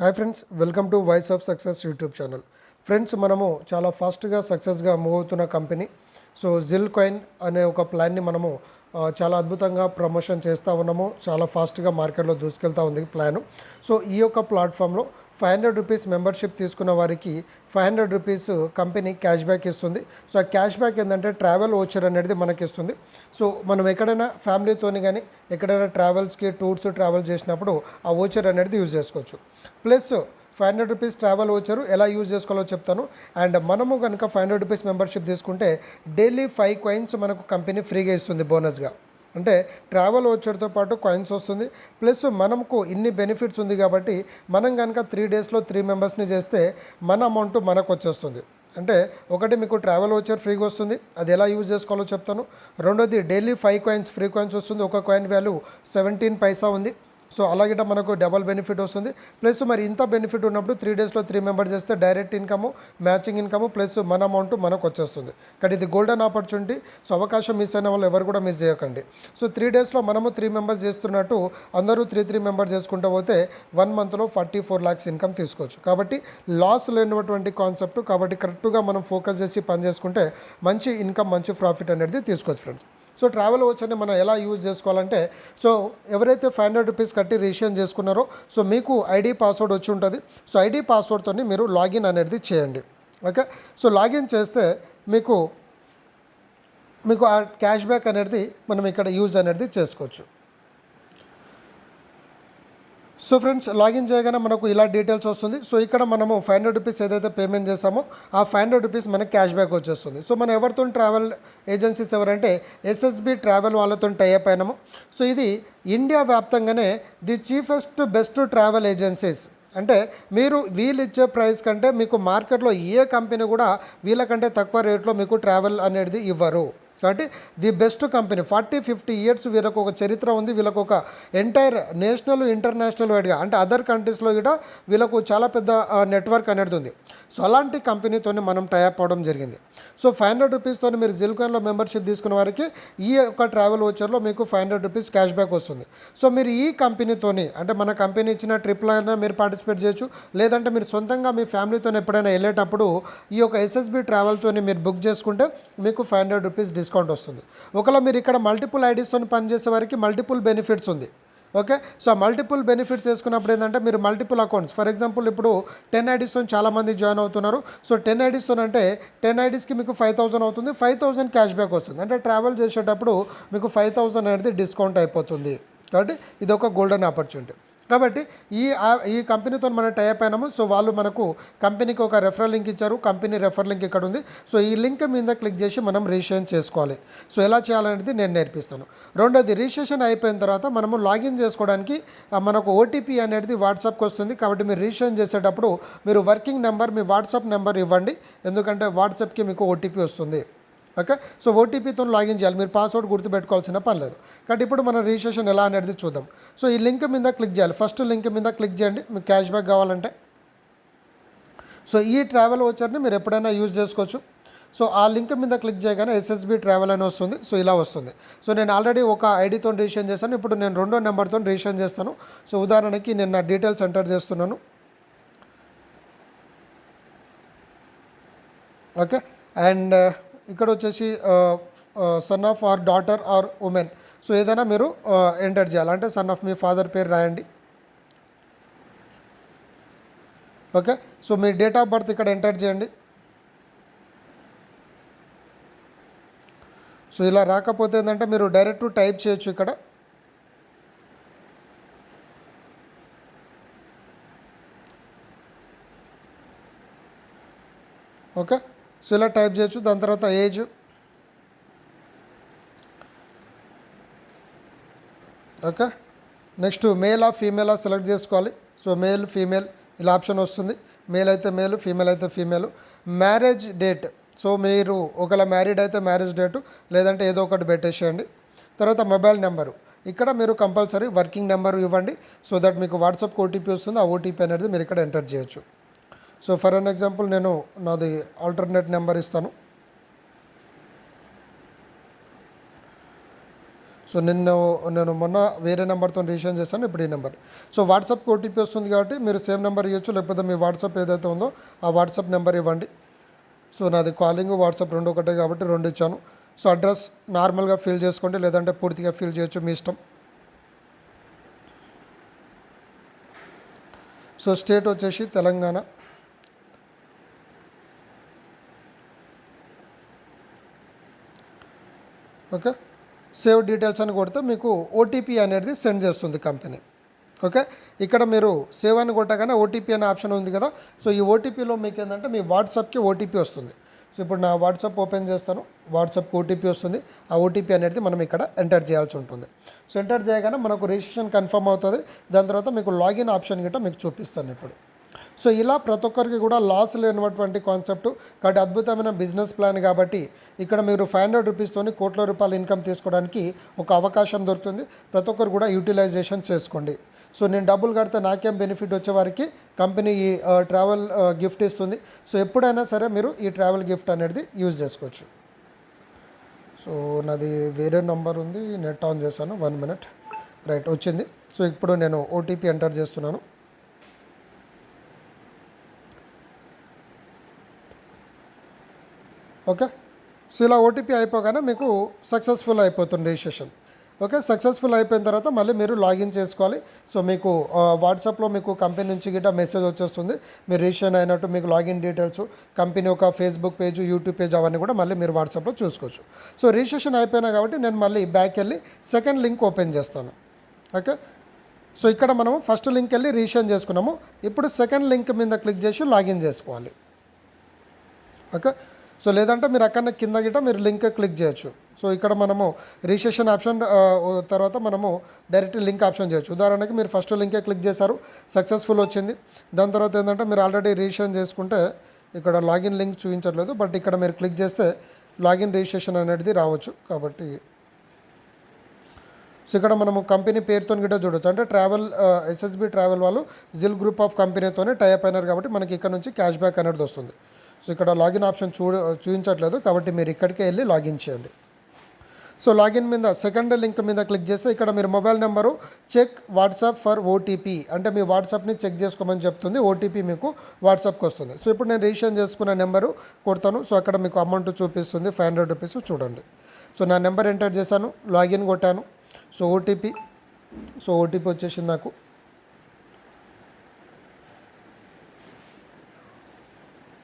Hi friends welcome to voice of success YouTube channel friends మనము చాలా ఫాస్ట్గా సక్సెస్గా మూవ్ అవుతున్న కంపెనీ సో జిల్ కాయిన్ అనే ఒక ప్లాన్ని మనము చాలా అద్భుతంగా ప్రమోషన్ చేస్తూ ఉన్నాము. చాలా ఫాస్ట్గా మార్కెట్లో దూసుకెళ్తూ ఉంది ప్లాన్ సో ఈ యొక్క ప్లాట్ఫామ్లో ఫైవ్ హండ్రెడ్ రూపీస్ మెంబర్షిప్ తీసుకున్న వారికి five hundred rupees company cash back ఇస్తుంది. సో ఆ క్యాష్ బ్యాక్ ఏంటంటే ట్రావెల్ ఓచర్ అనేది మనకి ఇస్తుంది సో మనం ఎక్కడైనా ఫ్యామిలీతోని కానీ ఎక్కడైనా ట్రావెల్స్కి టూర్స్ ట్రావెల్ చేసినప్పుడు ఆ ఓచర్ అనేది యూజ్ చేసుకోవచ్చు. Plus five hundred rupees travel వచ్చారు ఎలా యూజ్ చేసుకోవాలో చెప్తాను. అండ్ మనము కనుక ఫైవ్ హండ్రెడ్ రూపీస్ మెంబర్షిప్ తీసుకుంటే డైలీ ఫైవ్ కాయిన్స్ మనకు కంపెనీ ఫ్రీగా ఇస్తుంది బోనస్గా. అంటే ట్రావెల్ వచ్చేటితో పాటు కాయిన్స్ వస్తుంది. ప్లస్ మనకు ఇన్ని బెనిఫిట్స్ ఉంది కాబట్టి మనం కనుక త్రీ డేస్లో త్రీ మెంబర్స్ని చేస్తే మన అమౌంట్ మనకు వచ్చేస్తుంది. అంటే ఒకటి మీకు ట్రావెల్ వచ్చర్ ఫ్రీగా వస్తుంది. అది ఎలా యూజ్ చేసుకోవాలో చెప్తాను. రెండోది daily five coins free coins వస్తుంది. ఒక కాయిన్ వాల్యూ సెవెంటీన్ పైసా ఉంది. సో అలాగే మనకు డబల్ బెనిఫిట్ వస్తుంది. ప్లస్ మరి ఇంత బెనిఫిట్ ఉన్నప్పుడు త్రీ డేస్లో త్రీ మెంబర్స్ చేస్తే direct income matching income plus మన అమౌంట్ మనకు వచ్చేస్తుంది. కానీ ఇది గోల్డెన్ ఆపర్చునిటీ సో అవకాశం మిస్ అయిన వాళ్ళు ఎవరు కూడా మిస్ చేయకండి. సో త్రీ డేస్లో మనము త్రీ మెంబర్స్ చేస్తున్నట్టు అందరూ త్రీ త్రీ మెంబర్స్ చేసుకుంటూ పోతే వన్ మంత్లో ఫార్టీ ఫోర్ ల్యాక్స్ ఇన్కమ్ తీసుకోవచ్చు. కాబట్టి లాస్ లేనటువంటి కాన్సెప్ట్ కాబట్టి కరెక్ట్గా మనం ఫోకస్ చేసి పని చేసుకుంటే మంచి ఇన్కమ్ మంచి ప్రాఫిట్ అనేది తీసుకోవచ్చు ఫ్రెండ్స్ సో ట్రావెల్ వచ్చని మనం ఎలా యూజ్ చేసుకోవాలంటే సో ఎవరైతే ఫైవ్ హండ్రెడ్ రూపీస్ కట్టి రిజిస్ట్రేషన్ చేసుకున్నారో సో మీకు ఐడి పాస్వర్డ్ వచ్చి ఉంటుంది. సో ఐడి పాస్వర్డ్తో మీరు లాగిన్ అనేది చేయండి. ఓకే సో లాగిన్ చేస్తే మీకు మీకు ఆ క్యాష్ బ్యాక్ అనేది మనం ఇక్కడ యూజ్ అనేది చేసుకోవచ్చు. సో ఫ్రెండ్స్ లాగిన్ చేయగానే మనకు ఇలా డీటెయిల్స్ వస్తుంది. సో ఇక్కడ మనము ఫైవ్ హండ్రెడ్ రూపీస్ ఏదైతే పేమెంట్ చేసామో ఆ ఫైవ్ హండ్రెడ్ రూపీస్ మనకి క్యాష్ బ్యాక్ వచ్చేస్తుంది. సో మనం ఎవరితో ట్రావెల్ ఏజెన్సీస్ ఎవరంటే ఎస్ఎస్బి ట్రావెల్ వాళ్ళతో టైఅప్ అయినాము. సో ఇది India వ్యాప్తంగానే the cheapest best travel agencies. అంటే మీరు వీళ్ళు ఇచ్చే ప్రైస్ కంటే మీకు మార్కెట్లో ఏ కంపెనీ కూడా వీళ్ళకంటే తక్కువ రేట్లో మీకు ట్రావెల్ అనేది ఇవ్వరు. కాబట్టి the best company. Forty fifty years వీళ్ళకు ఒక చరిత్ర ఉంది. వీళ్ళకు ఒక ఎంటైర్ నేషనల్ ఇంటర్నేషనల్ వైడ్గా అంటే అదర్ కంట్రీస్లో కూడా వీళ్ళకు చాలా పెద్ద నెట్వర్క్ అనేది ఉంది. సో అలాంటి కంపెనీతో మనం టైప్ అవ్వడం జరిగింది. సో ఫైవ్ హండ్రెడ్ రూపీస్తో మీరు జిల్కాన్లో మెంబర్షిప్ తీసుకున్న వారికి ఈ యొక్క ట్రావెల్ వచ్చర్లో మీకు five hundred rupees cash back వస్తుంది. సో మీరు ఈ కంపెనీతోని అంటే మన కంపెనీ ఇచ్చిన ట్రిప్లో అయినా మీరు పార్టిసిపేట్ చేయొచ్చు. లేదంటే మీరు సొంతంగా మీ ఫ్యామిలీతో ఎప్పుడైనా వెళ్ళేటప్పుడు ఈ యొక్క ఎస్ఎస్బి ట్రావెల్తో మీరు బుక్ చేసుకుంటే మీకు ఫైవ్ హండ్రెడ్ రూపీస్ డిస్కౌంట్ వస్తుంది. ఒకవేళ మీరు ఇక్కడ మల్టిపుల్ ఐడీస్తో పనిచేసే వారికి మల్టిపుల్ బెనిఫిట్స్ ఉంది. ఓకే? సో మల్టిపుల్ బెనిఫిట్స్ వేసుకున్నప్పుడు ఏంటంటే మీరు మల్టిపుల్ అకౌంట్స్ ఫర్ ఎగ్జాంపుల్ ఇప్పుడు టెన్ ఐడీస్తో చాలామంది జాయిన్ అవుతున్నారు. సో టెన్ ఐడీస్తో అంటే టెన్ ఐడీస్కి మీకు ఫైవ్ థౌసండ్ అవుతుంది. ఫైవ్ థౌసండ్ క్యాష్ బ్యాక్ వస్తుంది. అంటే ట్రావెల్ చేసేటప్పుడు మీకు ఫైవ్ థౌసండ్ అనేది డిస్కౌంట్ అయిపోతుంది. కాబట్టి ఇది ఒక గోల్డెన్ ఆపర్చునిటీ కాబట్టి ఈ ఈ కంపెనీతో మనం టైప్ అయినాము. సో వాళ్ళు మనకు కంపెనీకి ఒక రెఫరల్ లింక్ ఇచ్చారు. కంపెనీ రెఫర్ లింక్ ఇక్కడ ఉంది. సో ఈ లింక్ మీద క్లిక్ చేసి మనం రిజిస్ట్రేషన్ చేసుకోవాలి. సో ఎలా చేయాలనేది నేను నేర్పిస్తాను. రెండోది రిజిస్ట్రేషన్ అయిపోయిన తర్వాత మనము లాగిన్ చేసుకోవడానికి మనకు ఓటీపీ అనేది వాట్సాప్కి వస్తుంది. కాబట్టి మీరు రిజిస్ట్రేషన్ చేసేటప్పుడు మీరు వర్కింగ్ నెంబర్ మీ వాట్సాప్ నెంబర్ ఇవ్వండి. ఎందుకంటే వాట్సాప్కి మీకు ఓటీపీ వస్తుంది. ఓకే? సో ఓటీపీతో లాగిన్ చేయాలి. మీరు పాస్వర్డ్ గుర్తుపెట్టుకోవాల్సిన పని లేదు. కాబట్టి ఇప్పుడు మనం రిజిస్ట్రేషన్ ఎలా అనేది చూద్దాం. సో ఈ లింక్ మీద క్లిక్ చేయాలి. ఫస్ట్ లింక్ మీద క్లిక్ చేయండి. మీకు క్యాష్ బ్యాక్ కావాలంటే. సో ఈ ట్రావెల్ వచ్చర్ని మీరు ఎప్పుడైనా యూజ్ చేసుకోవచ్చు. సో ఆ లింక్ మీద క్లిక్ చేయగానే ఎస్ఎస్బి ట్రావెల్ అని వస్తుంది. సో ఇలా వస్తుంది. సో నేను ఆల్రెడీ ఒక ఐడితో రిజిస్ట్రేషన్ చేశాను. ఇప్పుడు నేను రెండో నెంబర్తో రిజిస్ట్రేషన్ చేస్తాను. సో ఉదాహరణకి నేను నా డీటెయిల్స్ ఎంటర్ చేస్తున్నాను. ఓకే? అండ్ ఇక్కడ వచ్చేసి son of or daughter or women so ఏదైనా మీరు ఎంటర్ చేయాలి. అంటే సన్ ఆఫ్ మీ ఫాదర్ పేరు రాయండి. ఓకే? సో మీ డేట్ ఆఫ్ బర్త్ ఇక్కడ ఎంటర్ చేయండి. సో ఇలా రాకపోతే ఏంటంటే మీరు డైరెక్ట్ టైప్ చేయొచ్చు ఇక్కడ. ఓకే? సో ఇలా టైప్ చేయొచ్చు దాని తర్వాత ఏజ్ ఓకే నెక్స్ట్ మేలా ఫీమేలా సెలెక్ట్ చేసుకోవాలి. సో మేల్ ఫీమేల్ ఇలా ఆప్షన్ వస్తుంది. మేల్ అయితే మేల్ ఫీమేల్ అయితే ఫీమేల్ మ్యారేజ్ డేట్ సో మీరు ఒకవేళ మ్యారీడ్ అయితే మ్యారేజ్ డేటు లేదంటే ఏదో ఒకటి పెట్టేసేయండి. తర్వాత మొబైల్ నెంబరు ఇక్కడ మీరు కంపల్సరీ వర్కింగ్ నెంబర్ ఇవ్వండి. సో దట్ మీకు వాట్సాప్ ఓటీపీ వస్తుంది. ఆ ఓటీపీ అనేది మీరు ఇక్కడ ఎంటర్ చేయొచ్చు. సో ఫర్ అన్ ఎగ్జాంపుల్ నేను నాది ఆల్టర్నేట్ నెంబర్ ఇస్తాను. సో నిన్న నేను మొన్న వేరే నెంబర్తో రిజిస్ట్రేషన్ చేశాను ఇప్పుడు ఈ నెంబర్. సో వాట్సాప్కి ఓటీపీ వస్తుంది కాబట్టి మీరు సేమ్ నెంబర్ ఇవ్వచ్చు లేకపోతే మీ వాట్సాప్ ఏదైతే ఉందో ఆ వాట్సాప్ నెంబర్ ఇవ్వండి. సో నాది కాలింగ్ వాట్సాప్ రెండు ఒకటే కాబట్టి రెండు ఇచ్చాను. సో అడ్రస్ నార్మల్గా ఫిల్ చేసుకోండి లేదంటే పూర్తిగా ఫిల్ చేయొచ్చు మీ ఇష్టం. సో స్టేట్ వచ్చేసి తెలంగాణ. ఓకే? సేవ్ డీటెయిల్స్ అని కొడితే మీకు ఓటీపీ అనేది సెండ్ చేస్తుంది కంపెనీ. ఓకే? ఇక్కడ మీరు సేవ్ అని కొట్టగానే ఓటీపీ అనే ఆప్షన్ ఉంది కదా? సో ఈ ఓటీపీలో మీకు ఏంటంటే మీ వాట్సాప్కి ఓటీపీ వస్తుంది. సో ఇప్పుడు నా వాట్సాప్ ఓపెన్ చేస్తాను. వాట్సాప్కి ఓటీపీ వస్తుంది. ఆ ఓటీపీ అనేది మనం ఇక్కడ ఎంటర్ చేయాల్సి ఉంటుంది. సో ఎంటర్ చేయగానే మనకు రిజిస్ట్రేషన్ కన్ఫర్మ్ అవుతుంది. దాని తర్వాత మీకు లాగిన్ ఆప్షన్ గిట్ట మీకు చూపిస్తాను ఇప్పుడు. సో ఇలా ప్రతి ఒక్కరికి కూడా లాస్ లేనటువంటి కాన్సెప్ట్ కాబట్టి అద్భుతమైన బిజినెస్ ప్లాన్ కాబట్టి ఇక్కడ మీరు ఫైవ్ హండ్రెడ్ రూపీస్తోని కోట్ల రూపాయల ఇన్కమ్ తీసుకోవడానికి ఒక అవకాశం దొరుకుతుంది. ప్రతి ఒక్కరు కూడా యూటిలైజేషన్ చేసుకోండి. సో నేను డబ్బులు కడితే నాకేం బెనిఫిట్ వచ్చే వారికి కంపెనీ ఈ ట్రావెల్ గిఫ్ట్ ఇస్తుంది. సో ఎప్పుడైనా సరే మీరు ఈ ట్రావెల్ గిఫ్ట్ అనేది యూజ్ చేసుకోవచ్చు. సో నాది వేరే నంబర్ ఉంది నెట్ ఆన్ చేశాను వన్ మినిట్ రైట్ వచ్చింది. సో ఇప్పుడు నేను ఓటీపీ ఎంటర్ చేస్తున్నాను. ఓకే? సో ఇలా ఓటీపీ అయిపోగానే మీకు సక్సెస్ఫుల్ అయిపోతుంది రిజిస్ట్రేషన్ ఓకే? సక్సెస్ఫుల్ అయిపోయిన తర్వాత మళ్ళీ మీరు లాగిన్ చేసుకోవాలి. సో మీకు వాట్సాప్లో మీకు కంపెనీ నుంచి గిట్ట మెసేజ్ వచ్చేస్తుంది. మీరు రిజిస్ట్రేషన్ అయినట్టు మీకు లాగిన్ డీటెయిల్స్ కంపెనీ ఒక ఫేస్బుక్ పేజ్ యూట్యూబ్ పేజ్ అవన్నీ కూడా మళ్ళీ మీరు వాట్సాప్లో చూసుకోవచ్చు. సో రిజిస్ట్రేషన్ అయిపోయినా కాబట్టి నేను మళ్ళీ బ్యాక్ వెళ్ళి సెకండ్ లింక్ ఓపెన్ చేస్తాను. ఓకే? సో ఇక్కడ మనము ఫస్ట్ లింక్ వెళ్ళి రిజిస్ట్రేషన్ చేసుకున్నాము. ఇప్పుడు సెకండ్ లింక్ మీద క్లిక్ చేసి లాగిన్ చేసుకోవాలి. ఓకే? సో లేదంటే మీరు అక్కడ కింద గిట్ట మీరు లింక్ క్లిక్ చేయొచ్చు. సో ఇక్కడ మనము రిజిస్ట్రేషన్ ఆప్షన్ తర్వాత మనము డైరెక్ట్ లింక్ ఆప్షన్ చేయొచ్చు. ఉదాహరణకి మీరు ఫస్ట్ లింకే క్లిక్ చేశారు సక్సెస్ఫుల్ వచ్చింది. దాని తర్వాత ఏంటంటే మీరు ఆల్రెడీ రిజిస్ట్రేషన్ చేసుకుంటే ఇక్కడ లాగిన్ లింక్ చూపించట్లేదు బట్ ఇక్కడ మీరు క్లిక్ చేస్తే లాగిన్ రిజిస్ట్రేషన్ అనేది రావచ్చు కాబట్టి. సో ఇక్కడ మనము కంపెనీ పేరుతో గిట్ట చూడొచ్చు. అంటే ట్రావెల్ ఎస్ఎస్బి ట్రావెల్ వాళ్ళు జిల్ గ్రూప్ ఆఫ్ కంపెనీతోనే టైప్ అయినారు కాబట్టి మనకి ఇక్కడ నుంచి క్యాష్ బ్యాక్ అనేది వస్తుంది. సో ఇక్కడ లాగిన్ ఆప్షన్ చూడ చూపించట్లేదు కాబట్టి మీరు ఇక్కడికే వెళ్ళి లాగిన్ చేయండి. సో లాగిన్ మీద సెకండ్ లింక్ మీద క్లిక్ చేస్తే ఇక్కడ మీరు mobile number check WhatsApp for OTP అంటే మీ వాట్సాప్ని చెక్ చేసుకోమని చెప్తుంది ఓటీపీ మీకు వాట్సాప్కి వస్తుంది. సో ఇప్పుడు నేను రిజిస్టర్ చేసుకున్న నెంబరు కొడతాను. సో అక్కడ మీకు అమౌంట్ చూపిస్తుంది ఫైవ్ హండ్రెడ్ రూపీస్ చూడండి. సో నా నెంబర్ ఎంటర్ చేశాను లాగిన్ కొట్టాను. సో ఓటీపీ సో ఓటీపీ వచ్చేసింది నాకు.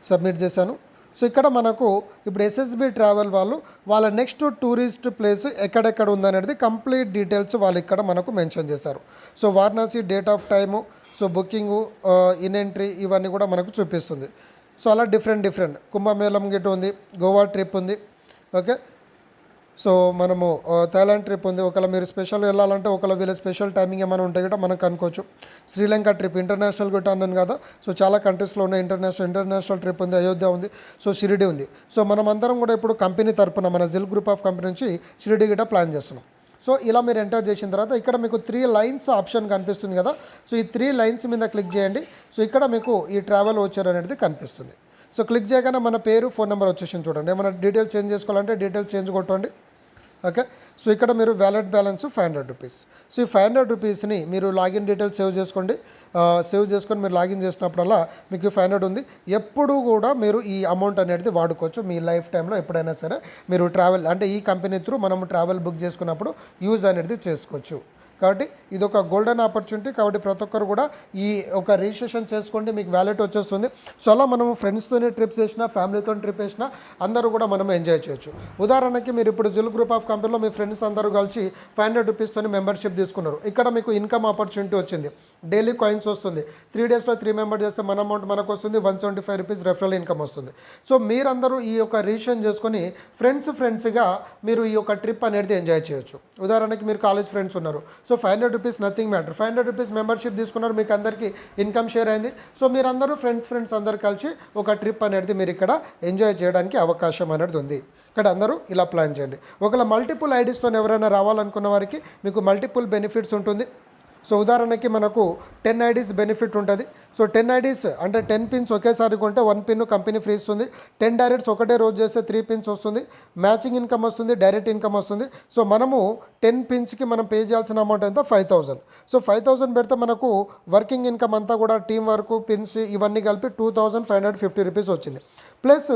సబ్మిట్ చేశాను. సో ఇక్కడ మనకు ఇప్పుడు ఎస్ఎస్బి ట్రావెల్ వాళ్ళు వాళ్ళ నెక్స్ట్ టూరిస్ట్ ప్లేస్ ఎక్కడెక్కడ ఉందనేది కంప్లీట్ డీటెయిల్స్ వాళ్ళు ఇక్కడ మనకు మెన్షన్ చేశారు. So Varanasi date of time so booking in entry ఇవన్నీ కూడా మనకు చూపిస్తుంది. సో అలా డిఫరెంట్ డిఫరెంట్ కుంభమేళం గిట్ ఉంది గోవా ట్రిప్ ఉంది. ఓకే సో మనము థాయిలాండ్ ట్రిప్ ఉంది. ఒకవేళ మీరు స్పెషల్ వెళ్ళాలంటే ఒకవేళ వీళ్ళ స్పెషల్ టైమింగ్ ఏమైనా ఉంటే కూడా మనం కనుకోవచ్చు శ్రీలంక ట్రిప్ ఇంటర్నేషనల్ కూడా అన్నాను కదా. సో చాలా కంట్రీస్లో ఉన్నాయి. ఇంటర్నేషనల్ ఇంటర్నేషనల్ ట్రిప్ ఉంది అయోధ్య ఉంది. సో షిరిడి ఉంది. సో మనం అందరం కూడా ఇప్పుడు కంపెనీ తరపున మన జిల్ గ్రూప్ ఆఫ్ కంపెనీ నుంచి షిరిడి గిట్ట ప్లాన్ చేస్తున్నాం. సో ఇలా మీరు ఎంటర్ చేసిన తర్వాత ఇక్కడ మీకు త్రీ లైన్స్ ఆప్షన్ కనిపిస్తుంది కదా. సో ఈ త్రీ లైన్స్ మీద క్లిక్ చేయండి. సో ఇక్కడ మీకు ఈ ట్రావెల్ వచ్చర్ అనేది కనిపిస్తుంది. సో క్లిక్ చేయగానే మన పేరు ఫోన్ నెంబర్ వచ్చేసింది చూడండి. ఏమైనా డీటెయిల్స్ చేంజ్ చేసుకోవాలంటే డీటెయిల్స్ చేంజ్ కొట్టండి. ఓకే సో ఇక్కడ మీరు wallet balance five hundred rupees so ఈ ఫైవ్ హండ్రెడ్ రూపీస్ని మీరు లాగిన్ డీటెయిల్స్ సేవ్ చేసుకోండి. Uh, సేవ్ చేసుకొని మీరు లాగిన్ చేసినప్పుడల్లా మీకు ఫైవ్ హండ్రెడ్ ఉంది. ఎప్పుడు కూడా మీరు ఈ అమౌంట్ అనేది వాడుకోవచ్చు. మీ లైఫ్ టైంలో ఎప్పుడైనా సరే మీరు ట్రావెల్ అంటే ఈ కంపెనీ త్రూ మనం ట్రావెల్ బుక్ చేసుకున్నప్పుడు యూజ్ అనేది చేసుకోవచ్చు. కాబట్టి ఇది ఒక గోల్డెన్ ఆపర్చునిటీ కాబట్టి ప్రతి ఒక్కరు కూడా ఈ ఒక రిజిస్ట్రేషన్ చేసుకోండి మీకు వ్యాలెట్ వచ్చేస్తుంది. సో అలా మనం ఫ్రెండ్స్తోనే ట్రిప్స్ చేసినా ఫ్యామిలీతో ట్రిప్ వేసినా అందరూ కూడా మనం ఎంజాయ్ చేయొచ్చు. ఉదాహరణకి మీరు ఇప్పుడు జిల్ గ్రూప్ ఆఫ్ కంపెనీలో మీ ఫ్రెండ్స్ అందరూ కలిసి ఫైవ్ హండ్రెడ్ రూపీస్తో మెంబర్షిప్ తీసుకున్నారు. ఇక్కడ మీకు ఇన్కమ్ ఆపర్చునిటీ వచ్చింది. డైలీ కాయిన్స్ వస్తుంది. త్రీ డేస్లో త్రీ మెంబర్ చేస్తే మన అమౌంట్ మనకు వస్తుంది. One seventy five rupees referral income వస్తుంది. సో మీరందరూ ఈ యొక్క రిజిస్ట్రేషన్ చేసుకొని ఫ్రెండ్స్ ఫ్రెండ్స్గా మీరు ఈ యొక్క ట్రిప్ అనేది ఎంజాయ్ చేయొచ్చు. ఉదాహరణకి మీరు కాలేజ్ ఫ్రెండ్స్ ఉన్నారు. So so five hundred rupees nothing matter five hundred rupees membership తీసుకున్నారు మీకు అందరికీ ఇన్కమ్ షేర్ అయింది. సో మీరందరూ ఫ్రెండ్స్ ఫ్రెండ్స్ అందరు కలిసి ఒక ట్రిప్ అనేది మీరు ఇక్కడ ఎంజాయ్ చేయడానికి అవకాశం అనేది ఉంది. ఇక్కడ అందరూ ఇలా ప్లాన్ చేయండి. ఒకవేళ మల్టిపుల్ ఐడీస్తో ఎవరైనా రావాలనుకున్న వారికి మీకు మల్టిపుల్ బెనిఫిట్స్ ఉంటుంది. సో ఉదాహరణకి మనకు టెన్ ఐడీస్ బెనిఫిట్ ఉంటుంది. సో టెన్ ఐడీస్ అంటే టెన్ పిన్స్ ఒకేసారి కొంటే వన్ పిన్ కంపెనీ ఫ్రీ ఇస్తుంది. టెన్ డైరెక్ట్స్ ఒకటే రోజు చేస్తే త్రీ పిన్స్ వస్తుంది. మ్యాచింగ్ ఇన్కమ్ వస్తుంది డైరెక్ట్ ఇన్కమ్ వస్తుంది. సో మనము టెన్ పిన్స్కి మనం పే చేయాల్సిన అమౌంట్ ఎంత? Five thousand. So five thousand పెడితే మనకు వర్కింగ్ ఇన్కమ్ అంతా కూడా టీం వర్క్ పిన్స్ ఇవన్నీ కలిపి two thousand five hundred fifty rupees వచ్చింది. ప్లస్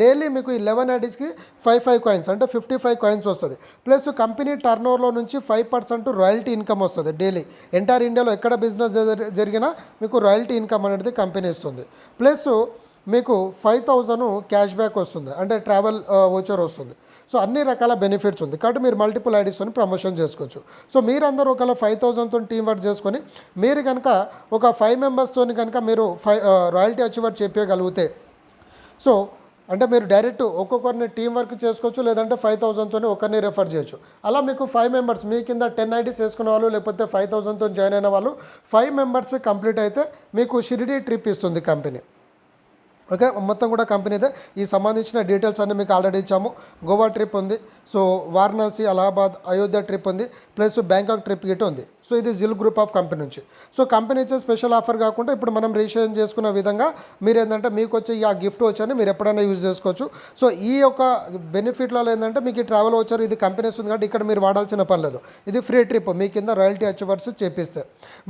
డైలీ మీకు ఈ లెవెన్ ఐడీస్కి ఫైవ్ ఫైవ్ కాయిన్స్ అంటే ఫిఫ్టీ ఫైవ్ కాయిన్స్ వస్తుంది. ప్లస్ కంపెనీ టర్న్ ఓవర్లో నుంచి ఫైవ్ పర్సెంట్ రాయల్టీ ఇన్కమ్ వస్తుంది డైలీ. ఎంటైర్ ఇండియాలో ఎక్కడ బిజినెస్ జరిగినా మీకు రాయల్టీ ఇన్కమ్ అనేది కంపెనీ ఇస్తుంది. ప్లస్ మీకు ఫైవ్ థౌజండ్ క్యాష్ బ్యాక్ వస్తుంది అంటే ట్రావెల్ ఓచర్ వస్తుంది. సో అన్ని రకాల బెనిఫిట్స్ ఉంది. కాబట్టి మీరు మల్టిపుల్ ఐడీస్తో ప్రమోషన్ చేసుకోవచ్చు. సో మీరందరూ ఒకవేళ ఫైవ్ థౌజండ్తో టీం వర్క్ చేసుకొని మీరు కనుక ఒక ఫైవ్ మెంబర్స్తో కనుక మీరు ఫైవ్ రాయల్టీ అచీవర్ చెప్పగలిగితే సో అంటే మీరు డైరెక్ట్ ఒక్కొక్కరిని టీం వర్క్ చేసుకోవచ్చు లేదంటే ఫైవ్ థౌసండ్తో ఒకరిని రెఫర్ చేయొచ్చు. అలా మీకు ఫైవ్ మెంబర్స్ మీ కింద టెన్ ఐడీస్ వేసుకున్న వాళ్ళు లేకపోతే ఫైవ్ థౌసండ్తో జాయిన్ అయిన వాళ్ళు ఫైవ్ మెంబర్స్ కంప్లీట్ అయితే మీకు షిరిడి ట్రిప్ ఇస్తుంది కంపెనీ ఓకే మొత్తం కూడా కంపెనీదే ఈ సంబంధించిన డీటెయిల్స్ అన్ని మీకు ఆల్రెడీ ఇచ్చాము. గోవా ట్రిప్ ఉంది. సో వారణాసి అలహాబాద్ అయోధ్య ట్రిప్ ఉంది. ప్లస్ బ్యాంకాక్ ట్రిప్ గిట్ ఉంది. సో ఇది జిల్ గ్రూప్ ఆఫ్ కంపెనీ నుంచి. సో కంపెనీ ఇచ్చే స్పెషల్ ఆఫర్ కాకుండా ఇప్పుడు మనం రిజిస్ట్రేషన్ చేసుకున్న విధంగా మీరు ఏంటంటే మీకు వచ్చే ఆ గిఫ్ట్ వచ్చని మీరు ఎప్పుడైనా యూజ్ చేసుకోవచ్చు. సో ఈ యొక్క బెనిఫిట్లలో ఏంటంటే మీకు ఈ ట్రావెల్ వచ్చారు ఇది కంపెనీ ఉంది కాబట్టి ఇక్కడ మీరు వాడాల్సిన పని లేదు. ఇది ఫ్రీ ట్రిప్ మీ కింద రాయల్టీ అచీవర్స్ చేపిస్తే.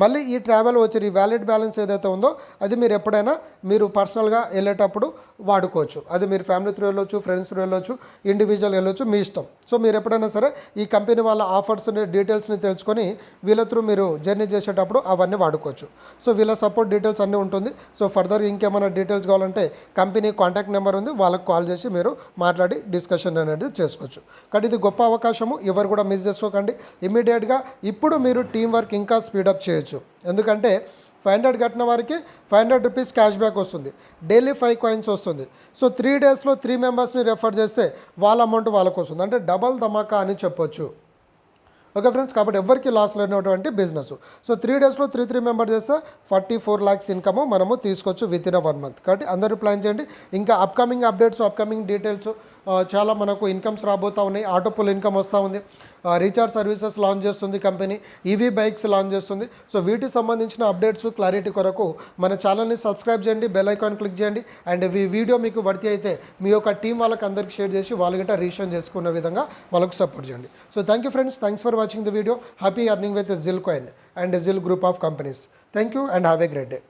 మళ్ళీ ఈ ట్రావెల్ వచ్చారు ఈ వ్యాలిడ్ బ్యాలెన్స్ ఏదైతే ఉందో అది మీరు ఎప్పుడైనా మీరు పర్సనల్గా వెళ్ళేటప్పుడు వాడుకోవచ్చు. అది మీరు ఫ్యామిలీ త్రూ వెళ్ళొచ్చు ఫ్రెండ్స్ త్రూ వెళ్ళొచ్చు ఇండివిజువల్ వెళ్ళొచ్చు మీ ఇష్టం. సో మీరు ఎప్పుడైనా సరే ఈ కంపెనీ వాళ్ళ ఆఫర్స్ని డీటెయిల్స్ని తెలుసుకొని వీళ్ళ త్రూ మీరు జర్నీ చేసేటప్పుడు అవన్నీ వాడుకోవచ్చు. సో వీళ్ళ సపోర్ట్ డీటెయిల్స్ అన్నీ ఉంటుంది. సో ఫర్దర్ ఇంకేమైనా డీటెయిల్స్ కావాలంటే కంపెనీ కాంటాక్ట్ నెంబర్ ఉంది. వాళ్ళకి కాల్ చేసి మీరు మాట్లాడి డిస్కషన్ అనేది చేసుకోవచ్చు. కానీ ఇది గొప్ప అవకాశము. ఎవరు కూడా మిస్ చేసుకోకండి. ఇమీడియట్గా ఇప్పుడు మీరు టీం వర్క్ ఇంకా స్పీడప్ చేయొచ్చు. ఎందుకంటే ఫైవ్ హండ్రెడ్ కట్టిన వారికి five hundred rupees cash back వస్తుంది. డైలీ ఫైవ్ కాయిన్స్ వస్తుంది. సో త్రీ డేస్లో త్రీ మెంబర్స్ని రెఫర్ చేస్తే వాళ్ళ అమౌంట్ వాళ్ళకు వస్తుంది అంటే డబల్ ధమాకా అని చెప్పొచ్చు. ఓకే ఫ్రెండ్స్ కాబట్టి ఎవరికి లాస్ లేనటువంటి బిజినెస్ సో త్రీ డేస్లో త్రీ త్రీ మెంబర్ చేస్తే ఫార్టీ ఫోర్ ల్యాక్స్ ఇన్కమ్ మనము తీసుకోవచ్చు విత్ ఇన్ వన్ మంత్ కాబట్టి అందరూ ప్లాన్ చేయండి. ఇంకా అప్కమింగ్ అప్డేట్స్ అప్కమింగ్ డీటెయిల్స్ చాలా మనకు ఇన్కమ్స్ రాబోతూ ఉన్నాయి. ఆటో పుల్ ఇన్కమ్ వస్తూ ఉంది. రీఛార్జ్ సర్వీసెస్ లాంచ్ చేస్తుంది కంపెనీ ఈవీ బైక్స్ లాంచ్ చేస్తుంది. సో వీటికి సంబంధించిన అప్డేట్స్ క్లారిటీ కొరకు మన ఛానల్ని సబ్స్క్రైబ్ చేయండి. బెల్ ఐకాన్ క్లిక్ చేయండి. అండ్ ఈ వీడియో మీకు వర్తి అయితే మీ యొక్క టీం వాళ్ళకి అందరికీ షేర్ చేసి వాళ్ళ గిట్ట రీషన్ చేసుకున్న విధంగా వాళ్ళకు సపోర్ట్ చేయండి. So thank you friends thanks for watching the video happy earning with Jil coin and Jil group of companies thank you and have a great day